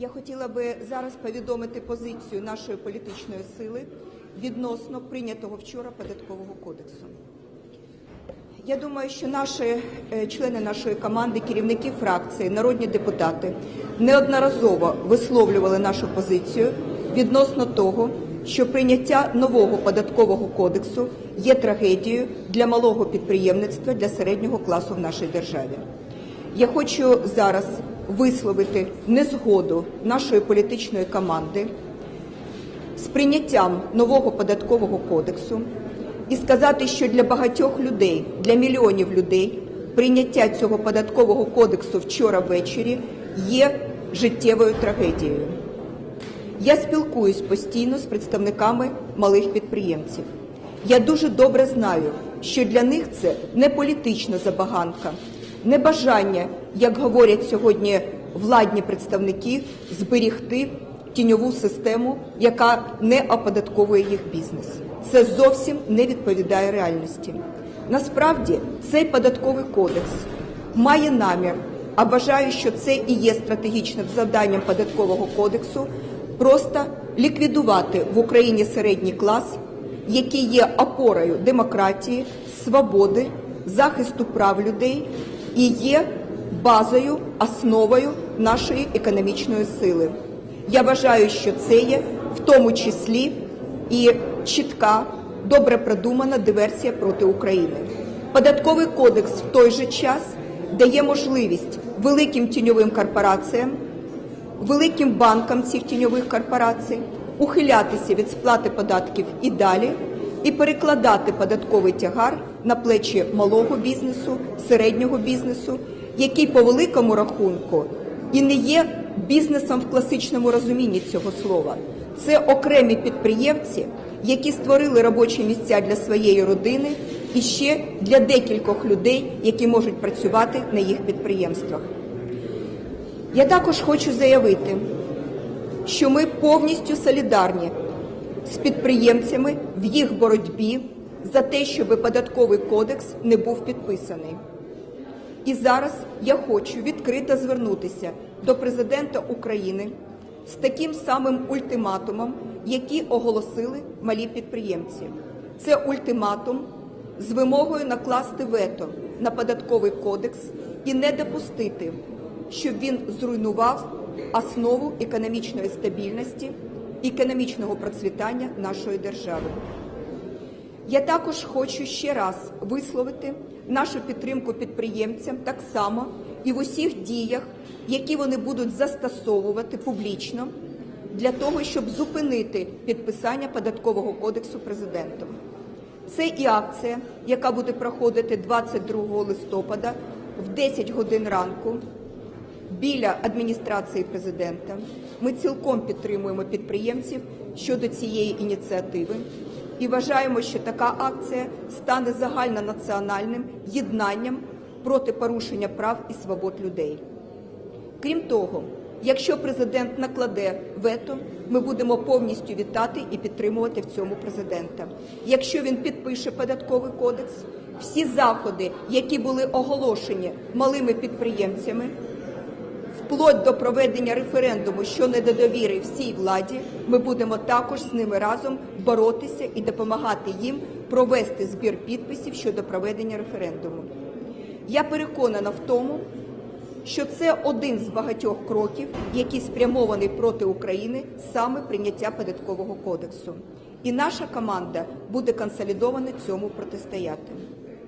Я хотіла би зараз повідомити позицію нашої політичної сили відносно прийнятого вчора податкового кодексу. Я думаю, що наші е, члени нашої команди, керівники фракції, народні депутати неодноразово висловлювали нашу позицію відносно того, що прийняття нового податкового кодексу є трагедією для малого підприємництва, для середнього класу в нашій державі. Я хочу зараз висловити незгоду нашої політичної команди з прийняттям нового податкового кодексу і сказати, що для багатьох людей, для мільйонів людей, прийняття цього податкового кодексу вчора ввечері є життєвою трагедією. Я спілкуюсь постійно з представниками малих підприємців. Я дуже добре знаю, що для них це не політична забаганка, не бажання, як говорять сьогодні владні представники, зберігти тіньову систему, яка не оподатковує їх бізнес. Це зовсім не відповідає реальності. Насправді цей податковий кодекс має намір, а вважаю, що це і є стратегічним завданням податкового кодексу, просто ліквідувати в Україні середній клас, який є опорою демократії, свободи, захисту прав людей і є базою, основою нашої економічної сили. Я вважаю, що це є в тому числі і чітка, добре продумана диверсія проти України. Податковий кодекс в той же час дає можливість великим тіньовим корпораціям, великим банкам цих тіньових корпорацій ухилятися від сплати податків і далі, і перекладати податковий тягар на плечі малого бізнесу, середнього бізнесу, який по великому рахунку і не є бізнесом в класичному розумінні цього слова. Це окремі підприємці, які створили робочі місця для своєї родини і ще для декількох людей, які можуть працювати на їх підприємствах. Я також хочу заявити, що ми повністю солідарні з підприємцями в їх боротьбі за те, щоб податковий кодекс не був підписаний. І зараз я хочу відкрито звернутися до президента України з таким самим ультиматумом, який оголосили малі підприємці. Це ультиматум з вимогою накласти вето на податковий кодекс і не допустити, щоб він зруйнував основу економічної стабільності, економічного процвітання нашої держави. Я також хочу ще раз висловити нашу підтримку підприємцям так само і в усіх діях, які вони будуть застосовувати публічно для того, щоб зупинити підписання податкового кодексу президентом. Це і акція, яка буде проходити 22 листопада в 10 годин ранку біля адміністрації президента. Ми цілком підтримуємо підприємців щодо цієї ініціативи і вважаємо, що така акція стане загальнонаціональним єднанням проти порушення прав і свобод людей. Крім того, якщо президент накладе вето, ми будемо повністю вітати і підтримувати в цьому президента. Якщо він підпише податковий кодекс, всі заходи, які були оголошені малими підприємцями, вплоть до проведення референдуму щодо недовіри всій владі, ми будемо також з ними разом боротися і допомагати їм провести збір підписів щодо проведення референдуму. Я переконана в тому, що це один з багатьох кроків, який спрямований проти України саме прийняття податкового кодексу. І наша команда буде консолідовано цьому протистояти.